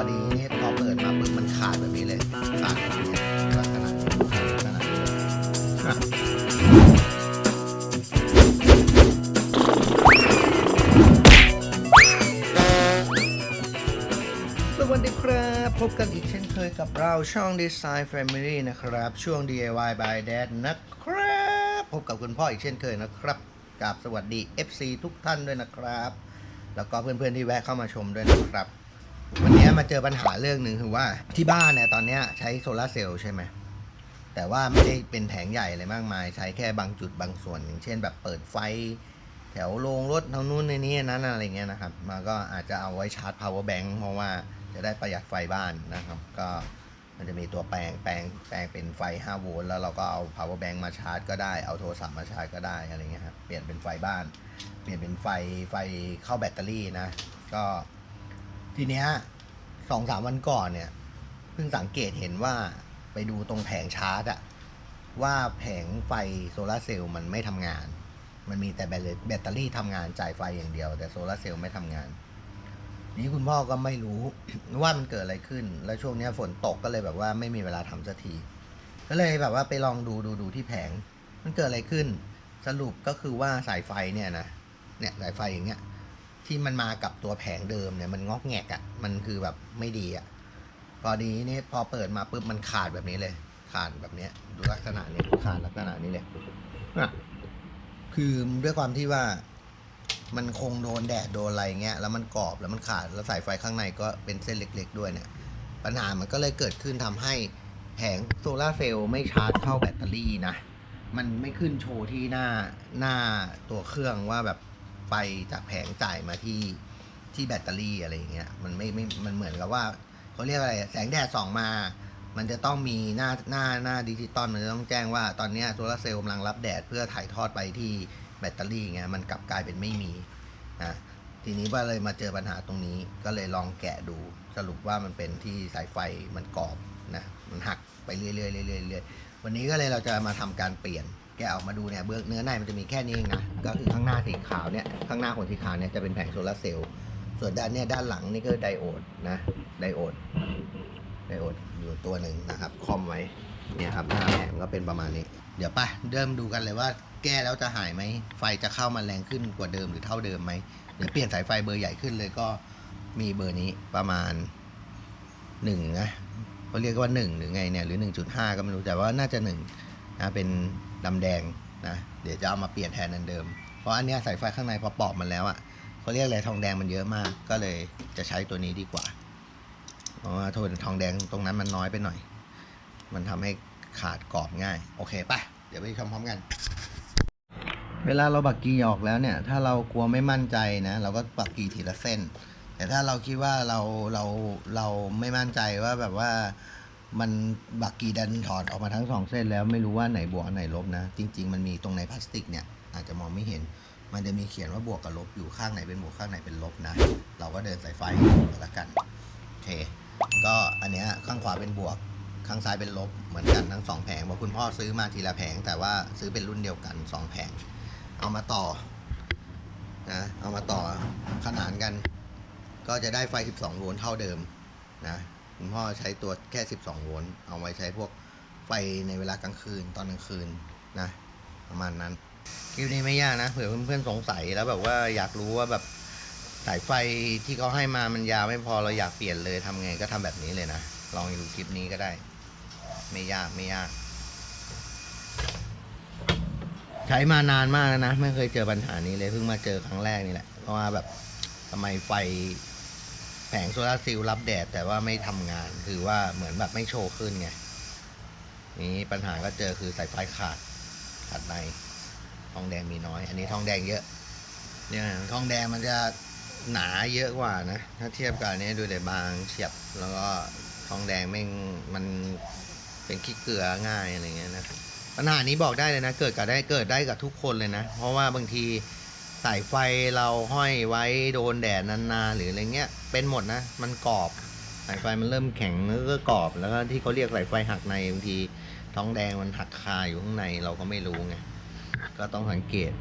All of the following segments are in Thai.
อนี้พอเปิดมาปุ๊บมันขาดแบบนี้เลยขาดแบบนี้ลักษณะลักษณะสวัสดีครับ พบกันอีกเช่นเคยกับเราช่อง Design Family นะครับ ช่วง DIY by Dad นะครับ พบกับคุณพ่ออีกเช่นเคยนะครับกับสวัสดี FC ทุกท่านด้วยนะครับ แล้วก็เพื่อนๆที่แวะเข้ามาชมด้วยนะครับ วันนี้มาเจอปัญหาเรื่องหนึ่งคือว่าที่บ้านเนี่ยตอนนี้ใช้โซลาเซลล์ใช่ไหมแต่ว่าไม่ได้เป็นแผงใหญ่อะไรมากมาย ใช้แค่บางจุดบางส่วน อย่างเช่น แบบเปิดไฟ แถวโรงรถเท่านู้นในนี้นั้นอะไรเงี้ยนะครับมันก็อาจจะเอาไว้ชาร์จ power bank เพราะว่าจะได้ประหยัดไฟบ้านนะครับ ก็มันจะมีตัวแปลงแปลงแปลงเป็นไฟ 5 โวลต์แล้วเราก็เอา power bank มาชาร์จก็ได้เอาโทรศัพท์มาชาร์จก็ได้อะไรเงี้ยครับเปลี่ยนเป็นไฟบ้าน เปลี่ยนเป็นไฟไฟเข้าแบตเตอรี่นะ ก็ ทีเนี้ยสองสามวันก่อนเนี่ยเพิ่งสังเกตเห็นว่าไปดูตรงแผงชาร์จอะว่าแผงไฟโซลาเซลล์มันไม่ทำงาน มันมีแต่แบตเตอรี่ทำงานจ่ายไฟอย่างเดียว แต่โซลาเซลล์ไม่ทำงาน นี้คุณพ่อก็ไม่รู้ว่ามันเกิดอะไรขึ้น แล้วช่วงเนี้ยฝนตกก็เลยแบบว่าไม่มีเวลาทำสักที ก็เลยแบบว่าไปลองดูดูดูที่แผง มันเกิดอะไรขึ้น สรุปก็คือว่าสายไฟเนี่ยนะเนี่ยสายไฟอย่างเงี้ย ที่มันมากับตัวแผงเดิมเนี่ยมันงอกแงกอะ่ะมันคือแบบไม่ดีอะ่ะพอดีนี่พอเปิดมาปุ๊บมันขาดแบบนี้เลย ขาดแบบเนี้ยดูลักษณะนี้ขาดลักษณะนี้เลยอะคือด้วยความที่ว่ามันคงโดนแดดโดนอะไรเงี้ยแล้วมันกรอบแล้วมันขาดแล้วสายไฟข้างในก็เป็นเส้นเล็ก ๆ ด้วยเนี่ย ปัญหามันก็เลยเกิดขึ้นทำให้แผงโซลาเซลล์ไม่ชาร์จเข้าแบตเตอรี่นะ มันไม่ขึ้นโชว์ที่หน้าหน้าตัวเครื่องว่าแบบ ไฟจากแผงจ่ายมาที่ที่แบตเตอรี่อะไรอย่างเงี้ยมันไม่ไม่มันเหมือนกับว่าเขาเรียกอะไรแสงแดดส่องมา มันจะต้องมีหน้าหน้าหน้าดิจิตอลมันจะต้องแจ้งว่าตอนนี้โซลาร์เซลล์กำลังรับแดดเพื่อถ่ายทอดไปที่แบตเตอรี่ไงมันกลับกลายเป็นไม่มีนะทีนี้ว่าเลยมาเจอปัญหาตรงนี้ก็เลยลองแกะดูสรุปว่ามันเป็นที่สายไฟมันกรอบนะมันหักไปเรื่อยๆเรื่อยๆเรื่อยๆวันนี้ก็เลยเราจะมาทำการเปลี่ยน แกะออกมาดูเนี่ยเบื้องเนื้อในมันจะมีแค่นี้เองนะ ก็คือข้างหน้าสีขาวเนี่ย ข้างหน้าของสีขาวเนี่ยจะเป็นแผงโซลาร์เซลล์ ส่วนด้านเนี่ยด้านหลังนี่ก็ไดโอดนะ ไดโอด ไดโอดอยู่ตัวหนึ่งนะครับคอมไว้ เนี่ยครับหน้าแผงก็เป็นประมาณนี้ เดี๋ยวไปเริ่มดูกันเลยว่าแก้แล้วจะหายไหม ไฟจะเข้ามาแรงขึ้นกว่าเดิมหรือเท่าเดิมไหม เดี๋ยวเปลี่ยนสายไฟเบอร์ใหญ่ขึ้นเลยก็มีเบอร์นี้ประมาณหนึ่งนะเขาเรียกว่าหนึ่งหรือไงเนี่ยหรือหนึ่งจุดห้าก็ไม่รู้แต่ว่าน่าจะหนึ่งนะเป็น ดำแดงนะเดี๋ยวจะเอามาเปลี่ยนแทนอันเดิม เพราะอันเนี้ยสายไฟข้างในพอปอกมันแล้วอะ่ะเขาเรียกอะไรทองแดงมันเยอะมาก ก็เลยจะใช้ตัวนี้ดีกว่าเพราะว่าโทนทองแดงตรงนั้นมันน้อยไปหน่อย มันทำให้ขาดกรอบง่าย โอเคป่ะเดี๋ยวไปชมพร้อมกัน เวลาเราบักกีออกแล้วเนี่ย ถ้าเรากลัวไม่มั่นใจนะ เราก็บักกีทีละเส้น แต่ถ้าเราคิดว่าเราเราเราไม่มั่นใจว่าแบบว่า มันบักกีดันถอดออกมาทั้งสองเส้นแล้วไม่รู้ว่าไหนบวกอันไหนลบนะ จริง ๆ มันมีตรงในพลาสติกเนี่ยอาจจะมองไม่เห็น มันจะมีเขียนว่าบวกกับลบอยู่ข้างไหนเป็นบวกข้างไหนเป็นลบนะ เราก็เดินสายไฟแล้วกันโอเค ก็อันเนี้ยข้างขวาเป็นบวกข้างซ้ายเป็นลบเหมือนกันทั้งสองแผงเพราคุณพ่อซื้อมาทีละแผง แต่ว่าซื้อเป็นรุ่นเดียวกันสองแผง เอามาต่อนะเอามาต่อขนานกัน ก็จะได้ไฟ 12 โวลต์เท่าเดิมนะ คุณพ่อใช้ตัวแค่ 12 โวลต์เอาไว้ใช้พวกไฟในเวลากลางคืนตอนกลางคืนนะ ประมาณนั้น คลิปนี้ไม่ยากนะเผื่อเพื่อนๆสงสัยแล้วแบบว่าอยากรู้ว่าแบบสายไฟที่เขาให้มามันยาวไม่พอเราอยากเปลี่ยนเลยทำไงก็ทำแบบนี้เลยนะ ลองดูคลิปนี้ก็ได้ ไม่ยากไม่ยาก ใช้มานานมากแล้วนะ ไม่เคยเจอปัญหานี้เลยเพิ่งมาเจอครั้งแรกนี่แหละเพราะว่าแบบทำไมไฟ แผงโซลาร์เซลล์รับแดดแต่ว่าไม่ทำงาน คือว่าเหมือนแบบไม่โชว์ขึ้นไง นี้ปัญหาก็เจอคือสายไฟขาด ขาดใน ทองแดงมีน้อย อันนี้ทองแดงเยอะ เนี่ยทองแดงมันจะหนาเยอะกว่านะ ถ้าเทียบกับอันนี้ดูเลยบางเฉียบ แล้วก็ทองแดงแม่งมันเป็นขี้เกลือง่ายอะไรเงี้ยนะ ปัญหานี้บอกได้เลยนะ เกิดกับได้เกิดได้กับทุกคนเลยนะ เพราะว่าบางที สายไฟเราห้อยไว้โดนแดดนานๆหรืออะไรเงี้ยเป็นหมดนะ มันกรอบ สายไฟมันเริ่มแข็งแล้วก็กรอบแล้วก็ที่เขาเรียกสายไฟหักในบางทีท้องแดงมันหักคาอยู่ข้างในเราก็ไม่รู้ไงก็ต้องสังเกต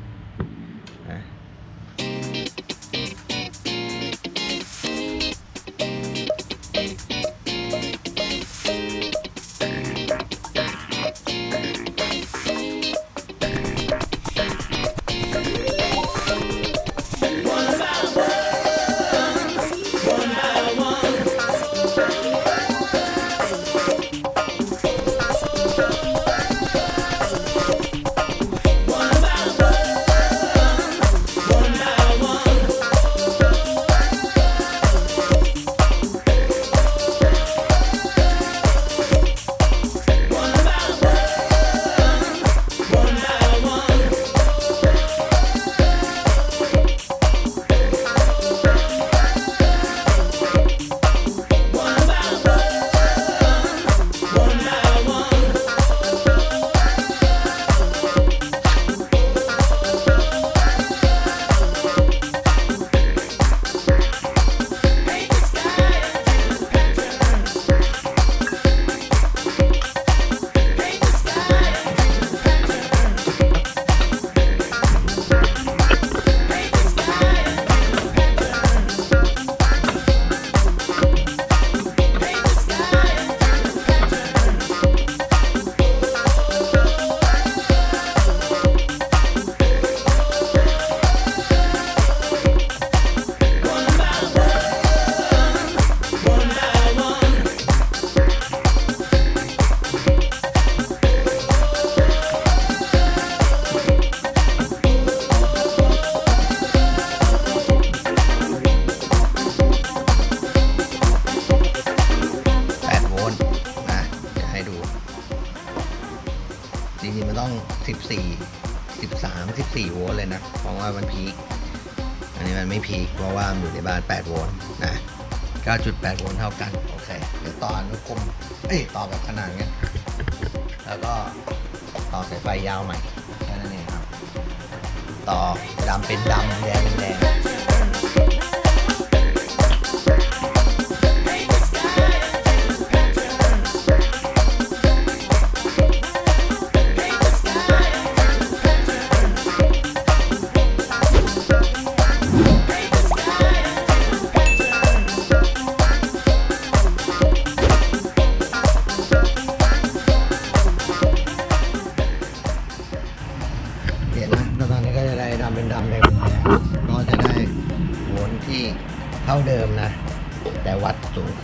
มันพีคอันนี้มันไม่พีคเพราะว่ามันอยู่ในบ้าน 8 โวลต์นะ 9.8 โวลต์เท่ากัน โอเค เดี๋ยวต่ออนุกรมเอ้ย ต่อแบบขนาดเงี้ย แล้วก็ต่อสายไฟยาวใหม่ แค่นั้นเองครับ ต่อดำเป็นดำแดงเป็นแดง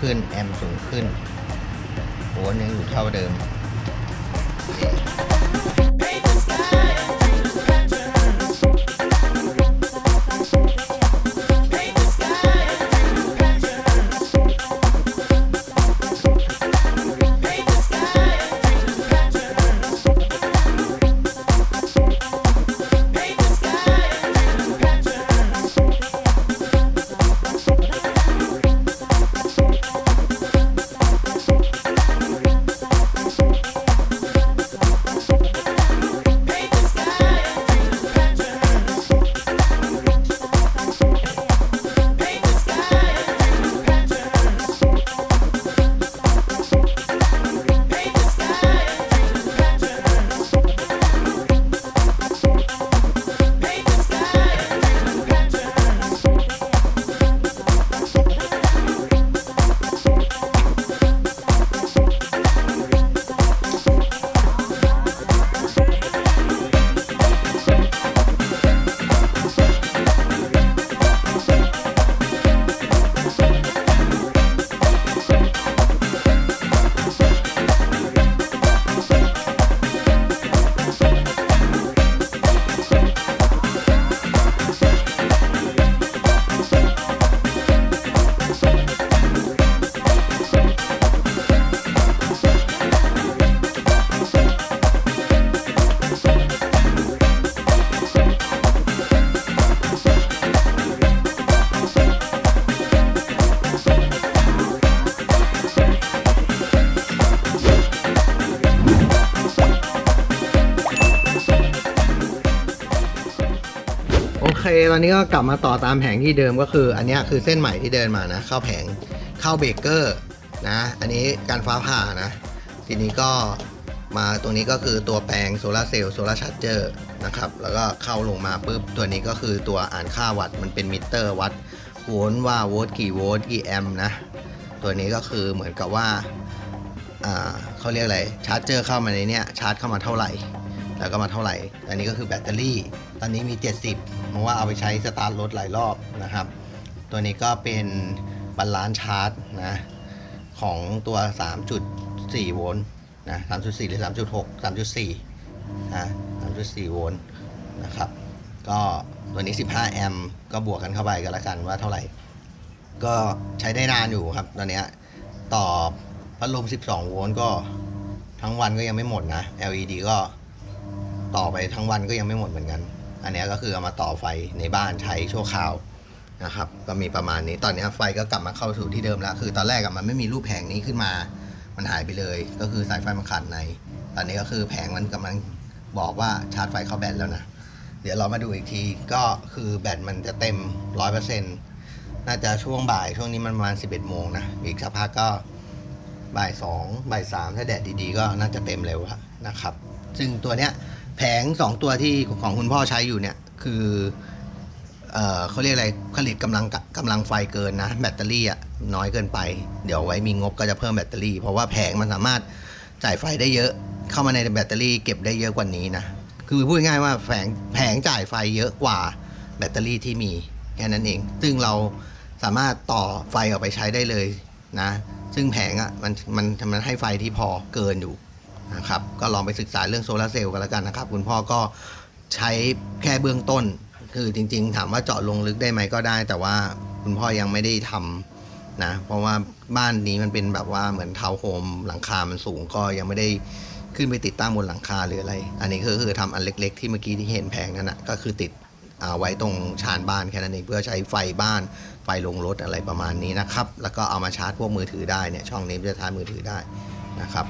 ขึ้น แอมป์สูงขึ้นโวลต์ยังอยู่เท่าเดิม ตอนนี้ก็กลับมาต่อตามแผงที่เดิมก็คือ อันนี้คือเส้นใหม่ที่เดินมานะ เข้าแผงเข้าเบรกเกอร์นะ อันนี้การฟ้าผ่านะ ทีนี้ก็มาตรงนี้ก็คือตัวแปลงโซลาร์เซลล์โซลาร์ชาร์เจอร์นะครับ แล้วก็เข้าลงมาปุ๊บ ตัวนี้ก็คือตัวอ่านค่าวัตต์มันเป็นมิเตอร์วัดโวลต์ว่าโวลต์กี่โวลต์กี่แอมป์นะ ตัวนี้ก็คือเหมือนกับว่าอ่าเขาเรียกอะไรชาร์จเจอร์เข้ามาในเนี้ยชาร์จเข้ามาเท่าไหร่ แล้วก็มาเท่าไหร่ อันนี้ก็คือแบตเตอรี่ ตอนนี้มี 70 เพราะว่าเอาไปใช้สตาร์ทรถหลายรอบนะครับ ตัวนี้ก็เป็นบาลานซ์ชาร์จนะของตัว 3.4 โวลต์นะ3.4 หรือ 3.6 3.4นะ3.4 โวลต์นะครับ ก็ตัวนี้ 15 แอมป์ก็บวกกันเข้าไปกันละกันว่าเท่าไหร่ ก็ใช้ได้นานอยู่ครับตอนนี้ต่อพัดลม 12 โวลต์ก็ทั้งวันก็ยังไม่หมดนะ LED ก็ต่อไปทั้งวันก็ยังไม่หมดเหมือนกัน อันนี้ก็คือเอามาต่อไฟในบ้านใช้ชั่วคราวนะครับ ก็มีประมาณนี้ตอนนี้ไฟก็กลับมาเข้าสู่ที่เดิมแล้ว คือตอนแรกมันไม่มีรูปแผงนี้ขึ้นมา มันหายไปเลย ก็คือสายไฟมันขาดใน ตอนนี้ก็คือแผงมันกำลังบอกว่าชาร์จไฟเข้าแบตแล้วนะเดี๋ยวเรามาดูอีกทีก็คือแบตมันจะเต็ม100%น่าจะช่วงบ่ายช่วงนี้มันประมาณ 11 โมงนะ อีกสักพักก็บ่าย2บ่าย3ถ้าแดดดีๆ ก็น่าจะเต็มเร็วแล้วนะครับ ซึ่งตัวเนี้ย แผง2ตัวที่ของคุณพ่อใช้อยู่เนี่ยคือเอ่อเขาเรียกอะไรผลิตกำลังกำลังไฟเกินนะ แบตเตอรี่อะน้อยเกินไป เดี๋ยวไว้มีงบก็จะเพิ่มแบตเตอรี่ เพราะว่าแผงมันสามารถจ่ายไฟได้เยอะ เข้ามาในแบตเตอรี่เก็บได้เยอะกว่านี้นะคือพูดง่ายว่าแผงแผงจ่ายไฟเยอะกว่าแบตเตอรี่ที่มีแค่นั้นเอง ซึ่งเราสามารถต่อไฟออกไปใช้ได้เลยนะ ซึ่งแผงอะมันมันมันให้ไฟที่พอเกินอยู่ นะครับก็ลองไปศึกษาเรื่องโซลาร์เซลล์กันแล้วกันนะครับ คุณพ่อก็ใช้แค่เบื้องต้น คือจริง ๆ ถามว่าเจาะลงลึกได้ไหมก็ได้ แต่ว่าคุณพ่อยังไม่ได้ทำนะเพราะว่าบ้านนี้มันเป็นแบบว่าเหมือนทาวน์โฮมหลังคา มันสูงก็ยังไม่ได้ขึ้นไปติดตั้งบนหลังคาหรืออะไร อันนี้คือคือทำอันเล็ก ๆ ที่เมื่อกี้ที่เห็นแผงนั่นนะก็คือติดอ่าไว้ตรงชานบ้านแค่นั้นเองเพื่อใช้ไฟบ้าน ไฟลงรถอะไรประมาณนี้นะครับ แล้วก็เอามาชาร์จพวกมือถือได้เนี่ยช่องนี้จะชาร์จมือถือได้นะครับ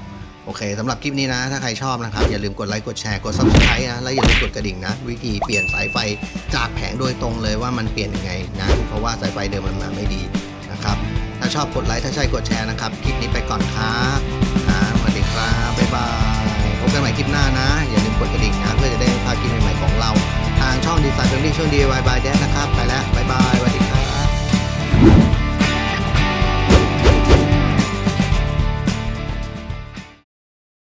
โอเคสำหรับคลิปนี้นะ ถ้าใครชอบนะครับ อย่าลืมกดไลค์กดแชร์กด subscribe นะ แล้วอย่าลืมกดกระดิ่งนะ วิธีเปลี่ยนสายไฟจากแผงโดยตรงเลยว่ามันเปลี่ยนยังไงนะ เพราะว่าสายไฟเดิมมันมาไม่ดีนะครับ ถ้าชอบกดไลค์ถ้าใช่กดแชร์นะครับ คลิปนี้ไปก่อนครับนะสวัสดีครับบ๊ายบายพบกันใหม่คลิปหน้านะ อย่าลืมกดกระดิ่งนะ เพื่อจะได้พาคลิปใหม่ๆของเรา ทางช่องดีไซน์เฟรนลี่ช่วง DIY by Dad นะครับไปแล้วบ๊ายบายสวัสดี